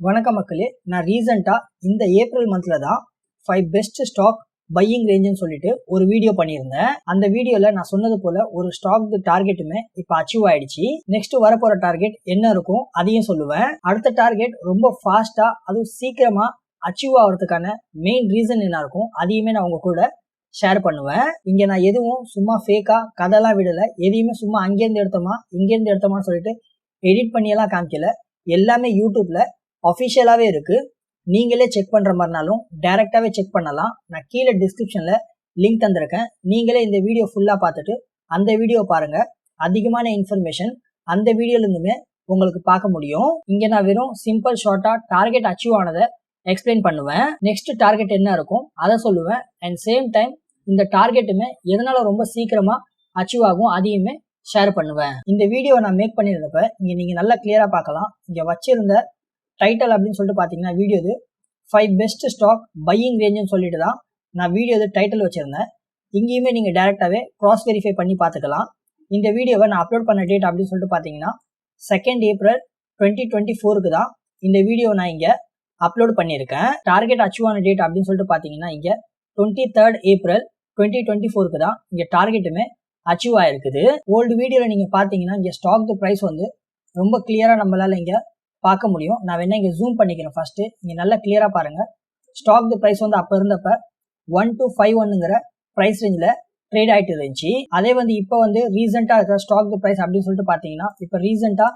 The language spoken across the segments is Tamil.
வணக்கம் மக்களே. நான் ரீசெண்டாக இந்த ஏப்ரல் மந்தில் தான் ஃபைவ் பெஸ்ட் ஸ்டாக் பையிங் ரேஞ்சுன்னு சொல்லிட்டு ஒரு வீடியோ பண்ணியிருந்தேன். அந்த வீடியோவில் நான் சொன்னது போல ஒரு ஸ்டாக் டார்கெட்டுமே இப்போ அச்சீவ் ஆயிடுச்சு. நெக்ஸ்ட் வரப்போகிற டார்கெட் என்ன இருக்கும் அதையும் சொல்லுவேன். அடுத்த டார்கெட் ரொம்ப ஃபாஸ்ட்டாக அதுவும் சீக்கிரமாக அச்சீவ் ஆகிறதுக்கான மெயின் ரீசன் என்ன இருக்கும் அதையுமே நான் உங்கள் கூட ஷேர் பண்ணுவேன். இங்கே நான் எதுவும் சும்மா ஃபேக்காக கதைலாம் விடலை. எதையுமே சும்மா அங்கேருந்து எடுத்தோமா இங்கேருந்து எடுத்தோமான்னு சொல்லிட்டு எடிட் பண்ணியெல்லாம் காமிக்கல. எல்லாமே யூடியூப்பில் அஃபிஷியலாகவே இருக்குது நீங்களே செக் பண்ணுற மாதிரினாலும் டைரெக்டாகவே செக் பண்ணலாம். நான் கீழே டிஸ்கிரிப்ஷனில் லிங்க் தந்திருக்கேன். நீங்களே இந்த வீடியோ ஃபுல்லாக பார்த்துட்டு அந்த வீடியோ பாருங்கள் அதிகமான இன்ஃபர்மேஷன் அந்த வீடியோலேருந்துமே உங்களுக்கு பார்க்க முடியும். இங்கே நான் வெறும் சிம்பிள் ஷார்ட்டாக டார்கெட் அச்சீவ் ஆனதை எக்ஸ்பிளைன் பண்ணுவேன். நெக்ஸ்ட் டார்கெட் என்ன இருக்கும்? அதை சொல்லுவேன். அண்ட் சேம் டைம் இந்த டார்கெட்டுமே எதனால ரொம்ப சீக்கிரமாக அச்சீவ் ஆகும்? அதையுமே ஷேர் பண்ணுவேன். இந்த வீடியோவை நான் மேக் பண்ணியிருந்தப்ப இங்கே நீங்கள் நல்லா கிளியராக பார்க்கலாம். இங்கே வச்சிருந்த டைட்டில் அப்படின்னு சொல்லிட்டு பார்த்தீங்கன்னா வீடியோ இது. ஃபைவ் பெஸ்ட் ஸ்டாக் பையிங் ரேஞ்சுன்னு சொல்லிட்டு தான் நான் வீடியோ இது டைட்டில் வச்சிருந்தேன். இங்கேயுமே நீங்கள் டேரெக்டாகவே க்ராஸ் வெரிஃபை பண்ணி பார்த்துக்கலாம் இந்த வீடியோவை நான் அப்லோட் பண்ண டேட் அப்படின்னு சொல்லிட்டு பார்த்தீங்கன்னா செகண்ட் ஏப்ரல் டுவெண்ட்டி டுவெண்ட்டி ஃபோருக்கு தான் இந்த வீடியோ நான் இங்கே அப்லோட் பண்ணியிருக்கேன். டார்கெட் அச்சீவ் ஆன டேட் அப்படின்னு சொல்லிட்டு பார்த்தீங்கன்னா இங்கே twenty third April twenty twenty ஃபோருக்கு தான் இங்கே டார்கெட்டுமே அச்சீவ் ஆயிருக்குது ஓல்டு வீடியோவில் நீங்கள் பார்த்தீங்கன்னா இங்கே ஸ்டாக் ப்ரைஸ் வந்து ரொம்ப கிளியராக நம்மளால் இங்கே பார்க்க முடியும். நான் வேணா இங்கே ஜூம் பண்ணிக்கிறேன் ஃபர்ஸ்ட் இங்கே நல்லா கிளியராக பாருங்க. ஸ்டாக் தி ப்ரைஸ் வந்து அப்போ இருந்தப்ப ஒன் டு ஃபைவ் ஒன்னுங்கிற ப்ரைஸ் ரேஞ்சில் ட்ரேட் ஆகிட்டு இருந்துச்சு. அதே வந்து இப்போ வந்து ரீசெண்டாக இருக்கிற ஸ்டாக் தி ப்ரைஸ் அப்படின்னு சொல்லிட்டு பார்த்தீங்கன்னா இப்போ ரீசெண்டாக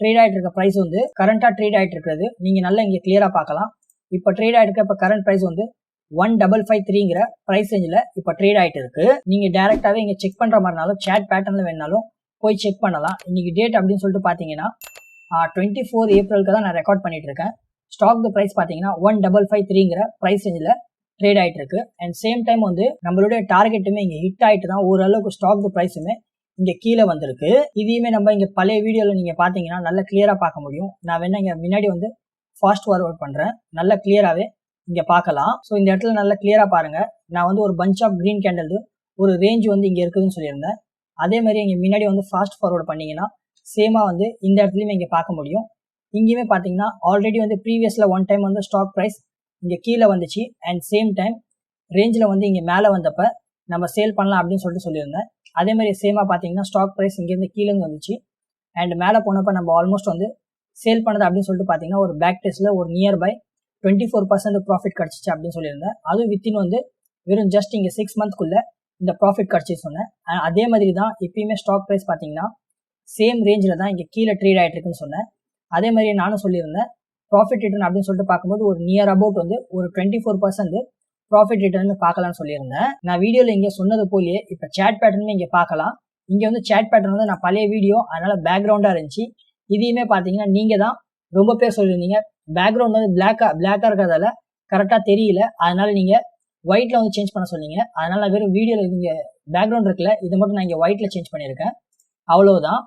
ட்ரேட் ஆகிட்டு இருக்க ப்ரைஸ் வந்து கரண்ட்டாக ட்ரேட் ஆகிட்டு இருக்கிறது. நீங்கள் நல்லா இங்கே கிளியராக பார்க்கலாம். இப்போ ட்ரேட் ஆகிட்டு இருக்க இப்போ கரண்ட் ப்ரைஸ் வந்து ஒன் டபுள் ஃபைவ் த்ரீங்கிற ப்ரைஸ் ரேஞ்சில் இப்போ ட்ரேட் ஆகிட்டு இருக்கு. நீங்கள் டேரெக்டாகவே இங்கே செக் பண்ணுற மாதிரினாலும் சேட் பேட்டர்னில் வேணாலும் போய் செக் பண்ணலாம். இன்னைக்கு டேட் அப்படின்னு சொல்லிட்டு பார்த்தீங்கன்னா டுவெண்ட்டி ஃபோர் ஏப்ரலுக்கு தான் நான் ரெக்கார்ட் பண்ணிட்டு இருக்கேன் ஸ்டாக் ப்ரைஸ் பார்த்தீங்கன்னா ஒன் டபுள் ஃபைவ் த்ரீங்கிற ப்ரைஸ் ரேஞ்சில் ட்ரேட் ஆகிட்டு இருக்கு அண்ட் சேம் டைம் வந்து நம்மளுடைய டார்கெட்டுமே இங்கே ஹிட் ஆகிட்டு தான் ஓரளவுக்கு ஸ்டாக் ப்ரைஸுமே இங்கே கீழே வந்திருக்கு. இதையுமே நம்ம இங்கே பழைய வீடியோவில் நீங்கள் பார்த்தீங்கன்னா நல்லா கிளியராக பார்க்க முடியும். நான் வேணா இங்கே முன்னாடி வந்து ஃபாஸ்ட் ஃபார்வர்ட் பண்ணுறேன் நல்லா கிளியராகவே இங்கே பார்க்கலாம். ஸோ இந்த இடத்துல நல்லா கிளியராக பாருங்கள் நான் வந்து ஒரு பஞ்ச் ஆஃப் க்ரீன் கேண்டல் ஒரு ரேஞ்ச் வந்து இங்கே இருக்குதுன்னு சொல்லியிருந்தேன். அதே மாதிரி இங்கே முன்னாடி வந்து ஃபாஸ்ட் ஃபார்வர்ட் பண்ணிங்கன்னா சேமாக வந்து இந்த இடத்துலையுமே இங்கே பார்க்க முடியும். இங்கேயுமே பார்த்தீங்கன்னா ஆல்ரெடி வந்து ப்ரீவியஸில் ஒன் டைம் வந்து ஸ்டாக் ப்ரைஸ் இங்கே கீழே வந்துச்சு. அண்ட் சேம் டைம் ரேஞ்சில் வந்து இங்கே மேலே வந்தப்ப நம்ம சேல் பண்ணலாம் அப்படின்னு சொல்லிட்டு சொல்லியிருந்தேன். அதே மாதிரி சேமாக பார்த்தீங்கன்னா ஸ்டாக் ப்ரைஸ் இங்கேருந்து கீழேருந்து வந்துச்சு. அண்ட் மேலே போனப்போ நம்ம ஆல்மோஸ்ட் வந்து சேல் பண்ணது அப்படின்னு சொல்லிட்டு பார்த்தீங்கன்னா ஒரு பேக் டெஸ்ட்ல ஒரு near by twenty four percent profit கிடச்சிச்சு அப்படின்னு சொல்லியிருந்தேன். அதுவும் வித்தின் வந்து வெறும் ஜஸ்ட் இங்கே சிக்ஸ் மந்த்க்குள்ள இந்த ப்ராஃபிட் கிடச்சி சொன்னேன். அதே மாதிரி தான் எப்பயுமே ஸ்டாக் ப்ரைஸ் பார்த்தீங்கன்னா சேம் ரேஞ்சில் தான் இங்கே கீழே ட்ரேட் ஆகிட்டு இருக்குன்னு சொன்னேன். அதே மாதிரி நானும் சொல்லியிருந்தேன் ப்ராஃபிட் ரிட்டர்ன் அப்படின்னு சொல்லிட்டு பார்க்கும்போது ஒரு நியர் அபவுட் வந்து ஒரு twenty four percent profit return பார்க்கலாம்னு சொல்லியிருந்தேன். நான் வீடியோவில் இங்கே சொன்னது போலயே இப்போ சேட் பேட்டர்னுமே இங்கே பார்க்கலாம். இங்கே வந்து சேட் பேட்டர்ன் வந்து நான் பழைய வீடியோ அதனால் பேக்ரவுண்டாக இருந்துச்சு. இதையுமே பார்த்தீங்கன்னா நீங்கள் தான் ரொம்ப பேர் சொல்லியிருந்தீங்க. பேக்ரவுண்ட் வந்து பிளாக்காக பிளாக்காக இருக்கிறதால கரெக்டாக தெரியல. அதனால் நீங்கள் ஒயிட்டில் வந்து சேஞ்ச் பண்ண சொன்னீங்க. அதனால நான் வெறும் வீடியோவில் இங்கே பேக்ரவுண்ட் இருக்குல்ல இதை மட்டும் நான் இங்கே ஒயிட்டில் சேஞ்ச் பண்ணியிருக்கேன். அவ்வளோதான்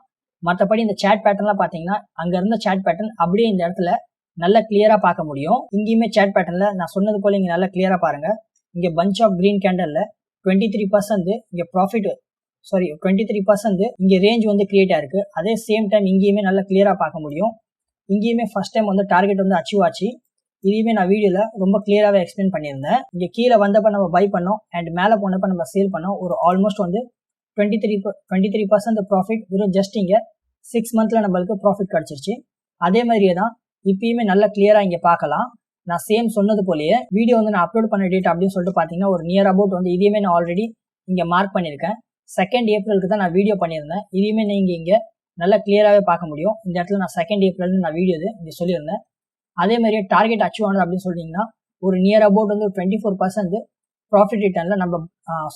மற்றபடி இந்த சேட் பேட்டர்ன்லாம் பார்த்தீங்கன்னா அங்கே இருந்த சேட் பேட்டர்ன் அப்படியே இந்த இடத்துல நல்லா கிளியராக பார்க்க முடியும். இங்கேயுமே சேட் பேட்டர்ன்ல நான் சொன்னது போல் இங்கே நல்லா கிளியராக பாருங்கள் இங்கே பஞ்ச் ஆஃப் க்ரீன் கேண்டலில் டுவெண்ட்டி த்ரீ பர்சன்ட் இங்கே profit sorry twenty three percent இங்கே ரேஞ்ச் வந்து கிரியேட் ஆயிருக்கு. அதே சேம் டைம் இங்கேயுமே நல்லா கிளியராக பார்க்க முடியும். இங்கேயுமே ஃபர்ஸ்ட் டைம் வந்து டார்கெட் வந்து அச்சீவ் ஆச்சு. இதையுமே நான் வீடியோவில் ரொம்ப கிளியராகவே எக்ஸ்பிளைன் பண்ணியிருந்தேன். இங்கே கீழே வந்தப்போ நம்ம பை பண்ணோம் அண்ட் மேலே போனப்போ நம்ம சேல் பண்ணோம். ஒரு ஆல்மோஸ்ட் வந்து twenty three twenty three percent profit வெறும் ஜஸ்ட் இங்கே சிக்ஸ் மந்த்தில் நம்மளுக்கு ப்ராஃபிட் கிடச்சிருச்சு. அதே மாதிரியே தான் இப்பயுமே நல்லா கிளியராக இங்கே பார்க்கலாம். நான் சேம் சொன்னது போலயே வீடியோ வந்து நான் அப்லோட் பண்ண டேட் அப்படின்னு சொல்லிட்டு பார்த்தீங்கன்னா ஒரு நியர் அபவுட் வந்து இதையுமே நான் ஆல்ரெடி இங்கே மார்க் பண்ணியிருக்கேன். செகண்ட் ஏப்ரலுக்கு தான் நான் வீடியோ பண்ணியிருந்தேன். இதையுமே நீங்கள் இங்கே நல்லா கிளியராகவே பார்க்க முடியும். இந்த இடத்துல நான் செகண்ட் ஏப்ரல்னு நான் வீடியோ இது இங்கே சொல்லியிருந்தேன். அதே மாதிரியே டார்கெட் அச்சீவ் ஆனது அப்படின்னு சொன்னீங்கன்னா ஒரு நியர் அபவுட் வந்து டுவெண்ட்டி ஃபோர் பர்சன்ட் ப்ராஃபிட் ரிட்டர்னில் நம்ம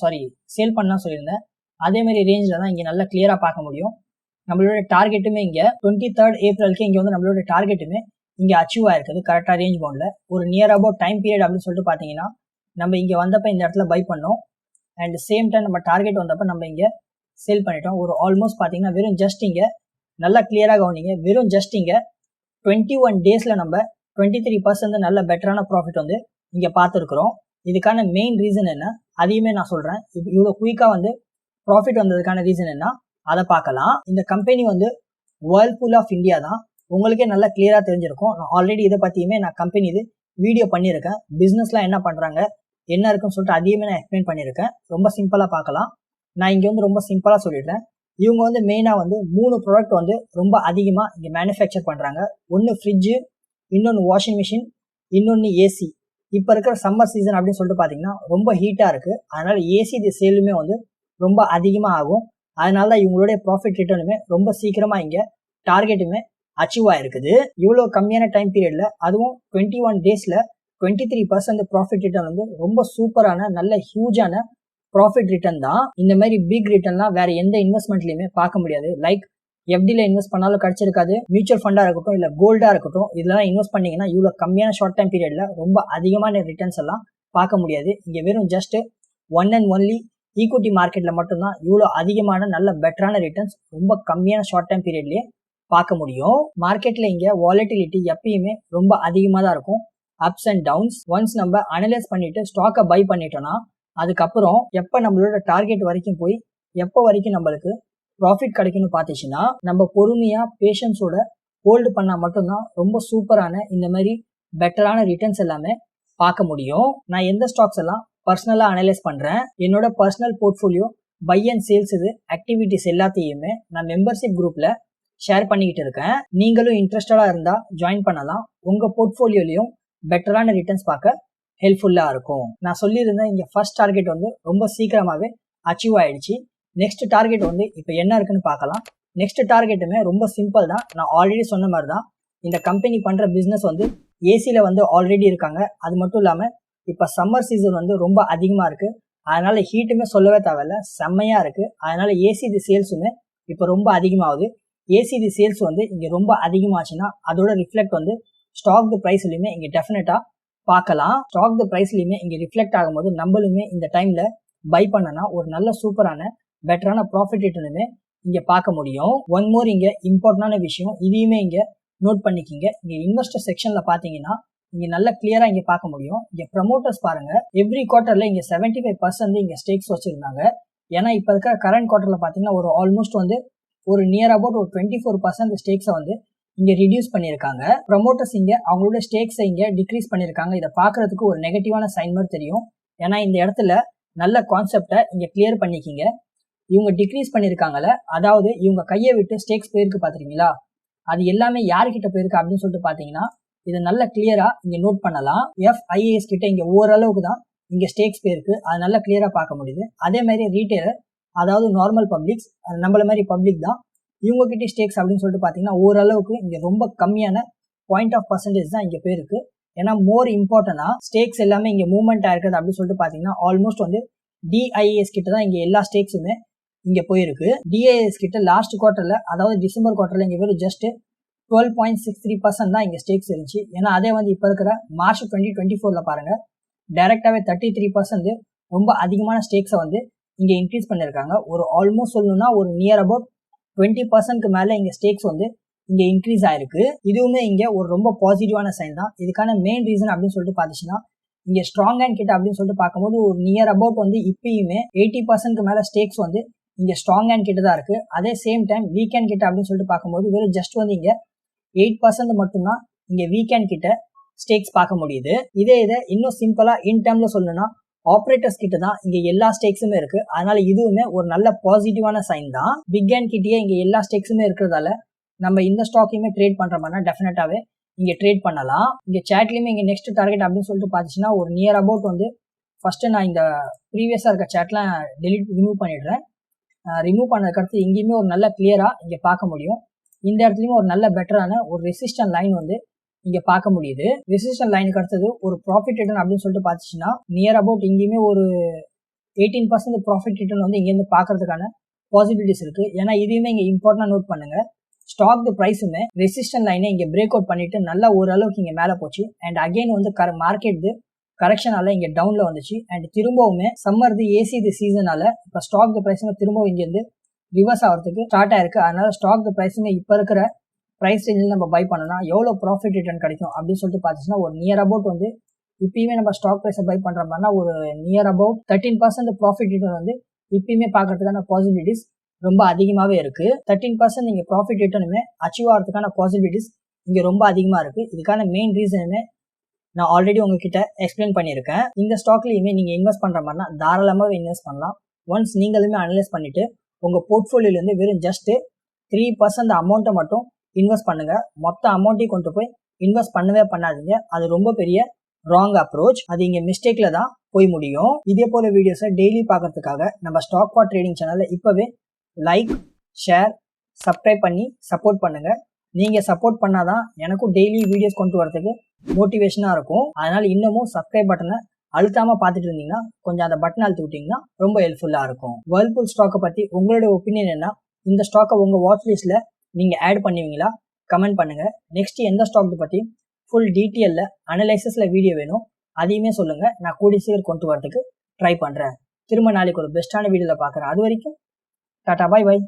சாரி சேல் பண்ணலாம் சொல்லியிருந்தேன். அதே மாதிரி ரேஞ்சில் தான் இங்கே நல்லா கிளியராக பார்க்க முடியும். நம்மளோட டார்கெட்டுமே இங்கே டுவெண்ட்டி தேர்ட் ஏப்ரலுக்கு இங்கே வந்து நம்மளோட டார்கெட்டுமே இங்கே அச்சீவ் ஆயிருக்குது. கரெக்டாக ரேஞ்ச் பவுண்டில் ஒரு நியர் அபவுட் டைம் பீரியட் அப்படின்னு சொல்லிட்டு பார்த்தீங்கன்னா நம்ம இங்கே வந்தப்போ இந்த இடத்துல பை பண்ணோம். அண்ட் சேம் டைம் நம்ம டார்கெட் வந்தப்போ நம்ம இங்கே சேல் பண்ணிட்டோம். ஒரு ஆல்மோஸ்ட் பார்த்தீங்கன்னா வெறும் ஜஸ்ட் இங்கே நல்லா கிளியராக கவனிங்க. வெறும் ஜஸ்ட் இங்கே டுவெண்ட்டி ஒன் டேஸில் நம்ம டுவெண்ட்டி த்ரீ பர்சன்ட் நல்ல பெட்டரான ப்ராஃபிட் வந்து இங்கே பார்த்துருக்குறோம். இதுக்கான மெயின் ரீசன் என்ன? அதையுமே நான் சொல்கிறேன் இவ்வளோ குயிக்காக வந்து ப்ராஃபிட் வந்ததுக்கான ரீசன் என்ன? அதை பார்க்கலாம். இந்த கம்பெனி வந்து வேர்ல்பூல் ஆஃப் இந்தியா தான். உங்களுக்கே நல்லா கிளியராக தெரிஞ்சிருக்கும். நான் ஆல்ரெடி இதை பற்றியுமே நான் கம்பெனி இது வீடியோ பண்ணியிருக்கேன். பிஸ்னஸ்லாம் என்ன பண்ணுறாங்க என்ன இருக்குன்னு சொல்லிட்டு அதையுமே நான் எக்ஸ்பிளைன் பண்ணியிருக்கேன். ரொம்ப சிம்பிளாக பார்க்கலாம். நான் இங்கே வந்து ரொம்ப சிம்பிளாக சொல்லிடுறேன் இவங்க வந்து மெயினாக வந்து மூணு ப்ராடக்ட் வந்து ரொம்ப அதிகமாக இங்கே மேனுஃபேக்சர் பண்ணுறாங்க ஒன்று ஃப்ரிட்ஜு இன்னொன்று வாஷிங் மிஷின் இன்னொன்று ஏசி இப்போ இருக்கிற சம்மர் சீசன் அப்படின்னு சொல்லிட்டு பார்த்தீங்கன்னா ரொம்ப ஹீட்டாக இருக்குது அதனால் ஏசி இது சேலுமே வந்து ரொம்ப அதிகமாக ஆகும் அதனால தான் இவங்களுடைய ப்ராஃபிட் ரிட்டர்னுமே ரொம்ப சீக்கிரமாக இங்கே டார்கெட்டுமே அச்சீவ் ஆயிருக்குது. இவ்வளோ கம்மியான டைம் பீரியடில் அதுவும் டுவெண்ட்டி ஒன் டேஸில் twenty three percent profit return வந்து ரொம்ப சூப்பரான நல்ல ஹியூஜான ப்ராஃபிட் ரிட்டர்ன் தான். இந்த மாதிரி பிக் ரிட்டர்ன்லாம் வேற எந்த இன்வெஸ்ட்மெண்ட்லையுமே பார்க்க முடியாது. லைக் எஃப்டியில் இன்வெஸ்ட் பண்ணாலும் கிடைச்சிருக்காது. மியூச்சுவல் ஃபண்டாக இருக்கட்டும் இல்லை கோல்டாக இருக்கட்டும் இதெல்லாம் இன்வெஸ்ட் பண்ணீங்கன்னா இவ்வளோ கம்மியான ஷார்ட் டைம் பீரியடில் ரொம்ப அதிகமான ரிட்டர்ன்ஸ் எல்லாம் பார்க்க முடியாது. இங்கே வெறும் just one and only equity மார்க்கெட்டில் மட்டும்தான் இவ்வளோ அதிகமான நல்ல பெட்டரான ரிட்டர்ன்ஸ் ரொம்ப கம்மியான ஷார்ட் டைம் பீரியட்லேயே பார்க்க முடியும். மார்க்கெட்டில் இங்கே வாலட்டிலிட்டி எப்பயுமே ரொம்ப அதிகமாக தான் இருக்கும். அப்ஸ் அண்ட் டவுன்ஸ் ஒன்ஸ் நம்ம அனலைஸ் பண்ணிட்டு ஸ்டாக்கை பை பண்ணிட்டோம்னா அதுக்கப்புறம் எப்போ நம்மளோட டார்கெட் வரைக்கும் போய் எப்போ வரைக்கும் நம்மளுக்கு ப்ராஃபிட் கிடைக்கும்னு பார்த்துச்சுன்னா நம்ம பொறுமையாக பேஷன்ஸோட ஹோல்டு பண்ணால் மட்டும்தான் ரொம்ப சூப்பரான இந்த மாதிரி பெட்டரான ரிட்டர்ன்ஸ் எல்லாமே பார்க்க முடியும். நான் எந்த ஸ்டாக்ஸ் எல்லாம் பர்சனலாக அனலைஸ் பண்ணுறேன் என்னோட personal portfolio buy and sales இது ஆக்டிவிட்டிஸ் எல்லாத்தையுமே நான் மெம்பர்ஷிப் குரூப்பில் ஷேர் பண்ணிக்கிட்டு இருக்கேன். நீங்களும் இன்ட்ரெஸ்டடாக இருந்தால் ஜாயின் பண்ணலாம். உங்கள் போர்ட்ஃபோலியோலையும் பெட்டரான ரிட்டர்ன்ஸ் பார்க்க ஹெல்ப்ஃபுல்லாக இருக்கும். நான் சொல்லியிருந்தேன் இங்கே ஃபர்ஸ்ட் டார்கெட் வந்து ரொம்ப சீக்கிரமாகவே அச்சீவ் ஆகிடுச்சு நெக்ஸ்ட் டார்கெட் வந்து இப்போ என்ன இருக்குன்னு பார்க்கலாம். நெக்ஸ்ட் டார்கெட்டுமே ரொம்ப சிம்பிள் தான். நான் ஆல்ரெடி சொன்ன மாதிரி தான் இந்த கம்பெனி பண்ணுற பிஸ்னஸ் வந்து ஏசியில் வந்து ஆல்ரெடி இருக்காங்க. அது மட்டும் இல்லாமல் இப்போ சம்மர் சீசன் வந்து ரொம்ப அதிகமாக இருக்குது அதனால ஹீட்டுமே சொல்லவே தேவையில்ல. செம்மையாக இருக்குது அதனால ஏசிடி சேல்ஸுமே இப்போ ரொம்ப அதிகமாகுது. ஏசிடி சேல்ஸ் வந்து இங்கே ரொம்ப அதிகமாச்சுன்னா அதோட ரிஃப்ளெக்ட் வந்து ஸ்டாக் த ப்ரைஸ்லையுமே இங்கே டெஃபினட்டாக பார்க்கலாம் ஸ்டாக் த ப்ரைஸ்லையுமே இங்கே ரிஃப்ளெக்ட் ஆகும்போது நம்மளுமே இந்த டைமில் பை பண்ணனா ஒரு நல்ல சூப்பரான பெட்டரான ப்ராஃபிட் ரிட்டர்னுமே இங்கே பார்க்க முடியும். ஒன் மோர் இங்கே இம்பார்ட்டண்டான விஷயம் இதையுமே இங்கே நோட் பண்ணிக்கிங்க. இங்கே இன்வெஸ்டர் செக்ஷனில் பார்த்தீங்கன்னா இங்கே நல்லா கிளியரா இங்கே பார்க்க முடியும். இங்கே ப்ரமோட்டர்ஸ் பாருங்க. எவ்ரி குவார்டர்ல இங்கே செவன்ட்டி ஃபைவ் பர்சன்ட் இங்கே ஸ்டேக்ஸ் வச்சுருந்தாங்க. ஏன்னா இப்போ இருக்கிற கரண்ட் குவார்டர்ல பார்த்தீங்கன்னா ஒரு ஆல்மோஸ்ட் வந்து ஒரு நியர் அபவுட் ஒரு டுவெண்ட்டி ஃபோர் பர்சன்ட் ஸ்டேக்ஸை வந்து இங்கே ரிடியூஸ் பண்ணியிருக்காங்க. ப்ரமோட்டர்ஸ் இங்கே அவங்களோட ஸ்டேக்ஸை இங்கே டிக்ரீஸ் பண்ணியிருக்காங்க. இதை பார்க்கறதுக்கு ஒரு நெகட்டிவான சைன் மாதிரி தெரியும். ஏன்னா இந்த இடத்துல நல்ல கான்செப்டை இங்கே கிளியர் பண்ணிக்கிங்க. இவங்க டிக்ரீஸ் பண்ணியிருக்காங்கல்ல அதாவது இவங்க கையை விட்டு ஸ்டேக்ஸ் போயிருக்கு பார்த்துருக்கீங்களா அது எல்லாமே யாருக்கிட்ட போயிருக்கு அப்படின்னு சொல்லிட்டு பார்த்தீங்கன்னா இதை நல்ல கிளியரா இங்க நோட் பண்ணலாம். எஃப்ஐஏஎஸ் கிட்ட இங்க ஓரளவுக்கு தான் இங்க ஸ்டேக்ஸ் போயிருக்கு அது நல்லா கிளியரா பார்க்க முடியுது. அதே மாதிரி ரீட்டைலர் அதாவது நார்மல் பப்ளிக்ஸ் நம்மள மாதிரி பப்ளிக் தான். இவங்க கிட்ட ஸ்டேக்ஸ் அப்படின்னு சொல்லிட்டு பார்த்தீங்கன்னா ஓரளவுக்கு இங்க ரொம்ப கம்மியான பாயிண்ட் ஆஃப் பர்சன்டேஜ் தான் இங்க போயிருக்கு. ஏன்னா மோர் இம்பார்ட்டனா ஸ்டேக்ஸ் எல்லாமே இங்க மூவ்மெண்ட் ஆயிருக்குது அப்படின்னு சொல்லிட்டு பார்த்தீங்கன்னா ஆல்மோஸ்ட் வந்து டிஐஏஎஸ் கிட்ட தான் இங்க எல்லா ஸ்டேக்ஸுமே இங்க போயிருக்கு. டிஐஎஸ் கிட்ட லாஸ்ட் குவார்டர்ல அதாவது டிசம்பர் குவார்டர்ல இங்க வெறும் just twelve point six three percent தான் இங்கே ஸ்டேக்ஸ் இருந்துச்சு. ஏன்னா அதே வந்து இப்போ இருக்கிற மார்ச் டுவெண்ட்டி டுவெண்ட்டி ஃபோரில் பாருங்கள் டைரெக்டாகவே தேர்ட்டி த்ரீ பர்சன்ட் ரொம்ப அதிகமான ஸ்டேக்ஸை வந்து இங்கே இன்க்ரீஸ் பண்ணியிருக்காங்க ஒரு ஆல்மோஸ்ட் சொல்லணும்னா ஒரு நியர் அபவுட் டுவெண்ட்டி பர்சன்ட்க்கு மேலே இங்கே ஸ்டேக்ஸ் வந்து இங்கே இன்க்ரீஸ் ஆயிருக்கு. இதுவுமே இங்கே ஒரு ரொம்ப பாசிட்டிவான சைன் தான். இதுக்கான மெயின் ரீசன் அப்படின்னு சொல்லிட்டு பார்த்துச்சுன்னா இங்கே ஸ்ட்ராங் அண்ட் கிட்ட அப்படின்னு சொல்லிட்டு பார்க்கும்போது ஒரு நியர் அபவுட் வந்து இப்பயுமே எயிட்டி பர்சன்ட்க்கு மேலே ஸ்டேக்ஸ் வந்து இங்கே ஸ்ட்ராங் ஹேண்ட் கிட்ட தான் இருக்குது அதே சேம் டைம் வீக் அண்ட் கிட்ட அப்படின்னு சொல்லிட்டு பார்க்கும்போது வெறும் ஜஸ்ட் வந்து இங்கே எயிட் பர்சன்ட் மட்டும்தான் இங்கே வீக்கெண்ட் கிட்ட ஸ்டேக்ஸ் பார்க்க முடியுது. இதே இதை இன்னும் சிம்பிளாக இன் டேர்ம்ல சொல்லணும்னா ஆப்ரேட்டர்ஸ் கிட்ட தான் இங்க எல்லா ஸ்டேக்ஸுமே இருக்கு. அதனால இதுவுமே ஒரு நல்ல பாசிட்டிவான சைன் தான். பிக் ஹேண்ட் கிட்டேயே இங்க எல்லா ஸ்டேக்ஸுமே இருக்கிறதால நம்ம இந்த ஸ்டாக்கையுமே ட்ரேட் பண்ற மாதிரி டெஃபினட்டாவே இங்க ட்ரேட் பண்ணலாம். இங்க சேட்லயுமே இங்க நெக்ஸ்ட் டார்கெட் அப்படின்னு சொல்லிட்டு பார்த்துச்சுன்னா ஒரு நியர் அபவுட் வந்து ஃபர்ஸ்ட் நான் இந்த ப்ரீவியஸா இருக்க சேட்லாம் டெலிட் ரிமூவ் பண்ணிடுறேன். ரிமூவ் பண்ணதுக்கு அடுத்து ஒரு நல்ல கிளியரா இங்க பார்க்க முடியும். இந்த இடத்துலயும் ஒரு நல்ல பெட்டரான ஒரு ரெசிஸ்டன் லைன் வந்து இங்க பார்க்க முடியுது. ரெசிஸ்டன் லைனுக்கு அடுத்தது ஒரு ப்ராஃபிட் ரிட்டர்ன் அப்படின்னு சொல்லிட்டு பார்த்துச்சுன்னா நியர் அபவுட் இங்கேயுமே ஒரு எயிட்டீன் பர்சன்ட் ப்ராஃபிட் ரிட்டர்ன் வந்து இங்கேருந்து பார்க்கறதுக்கான பாசிபிலிட்டிஸ் இருக்கு. ஏன்னா இதையுமே இங்க இம்பார்ட்டன்ட் நோட் பண்ணுங்க. ஸ்டாக் ப்ரைஸுமே ரெசிஸ்டன் லைனை இங்கே பிரேக் அவுட் பண்ணிட்டு நல்லா ஓரளவுக்கு இங்கே மேலே போச்சு. அண்ட் அகைன் வந்து மார்க்கெட் கரெக்ஷனால இங்கே டவுன்ல வந்துச்சு. அண்ட் திரும்பவுமே சம்மர் தி ஏசி தி சீசனால இப்போ ஸ்டாக் ப்ரைஸுமே திரும்பவும் இங்கேருந்து ரிவர்ஸ் ஆகிறதுக்கு ஸ்டார்ட் ஆயிருக்கு அதனால ஸ்டாக் ப்ரைஸுமே இப்போ இருக்கிற ப்ரைஸ் ரேஞ்சில் நம்ம பை பண்ணோம்னா எவ்வளோ ப்ராஃபிட் ரிட்டர்ன் கிடைக்கும் அப்படின்னு சொல்லிட்டு பார்த்துச்சுன்னா ஒரு நியர் அபவுட் வந்து இப்பயுமே நம்ம ஸ்டாக் ப்ரைஸை பை பண்ணுற மாதிரினா ஒரு near about thirteen percent profit return வந்து இப்பயுமே பார்க்கறதுக்கான பாசிபிலிட்டிஸ் ரொம்ப அதிகமாகவே இருக்கு. தேர்ட்டின் பர்சன்ட் நீங்கள் ப்ராஃபிட் ரிட்டர்னுமே அச்சீவ் ஆகிறதுக்கான பாசிபிலிட்டிஸ் இங்கே ரொம்ப அதிகமாக இருக்குது இதுக்கான மெயின் ரீசனுமே நான் ஆல்ரெடி உங்ககிட்ட எக்ஸ்பிளைன் பண்ணியிருக்கேன். இந்த ஸ்டாக்லேயுமே நீங்கள் இன்வெஸ்ட் பண்ணுற மாதிரினா தாராளமாக இன்வெஸ்ட் பண்ணலாம். ஒன்ஸ் நீங்களுமே அனலைஸ் பண்ணிவிட்டு உங்கள் போர்ட்ஃபோலியோலேருந்து வெறும் ஜஸ்ட்டு த்ரீ பர்சன்ட் அமௌண்ட்டை மட்டும் இன்வெஸ்ட் பண்ணுங்கள் மொத்த அமௌண்ட்டையும் கொண்டு போய் இன்வெஸ்ட் பண்ணவே பண்ணாதீங்க. அது ரொம்ப பெரிய ராங் அப்ரோச் அது இங்கே மிஸ்டேக்ல தான் போய் முடியும். இதே போல வீடியோஸை டெய்லி பார்க்கறதுக்காக நம்ம ஸ்டாக் ஃபார் ட்ரேடிங் சேனலில் இப்போவே லைக் ஷேர் சப்ஸ்கிரைப் பண்ணி சப்போர்ட் பண்ணுங்க. நீங்கள் சப்போர்ட் பண்ணாதான் எனக்கும் டெய்லி வீடியோஸ் கொண்டு வரதுக்கு மோட்டிவேஷனாக இருக்கும். அதனால் இன்னமும் சப்ஸ்கிரைப் பட்டனை அழுத்தாம பார்த்துட்டு இருந்தீங்கன்னா கொஞ்சம் அந்த பட்டன் அழுத்தி விட்டீங்கன்னா ரொம்ப ஹெல்ப்ஃபுல்லாக இருக்கும். வேர்ல்பூல் ஸ்டாக்கை பற்றி உங்களோட ஒப்பீனியன் என்ன? இந்த ஸ்டாக்கை உங்கள் வாட்ச் லிஸ்ட்டில் நீங்கள் ஆட் பண்ணுவீங்களா? கமெண்ட் பண்ணுங்க. நெக்ஸ்ட் எந்த ஸ்டாக் பற்றி ஃபுல் டீட்டெயிலில் அனலைசஸில் வீடியோ வேணும் அதையுமே சொல்லுங்கள் நான் கூடிய சீக்கிரம் கொண்டு வரதுக்கு ட்ரை பண்ணுறேன் திரும்ப நாளைக்கு ஒரு பெஸ்ட்டான வீடியோவில் பார்க்குறேன் அது வரைக்கும் டாட்டா பாய் பாய்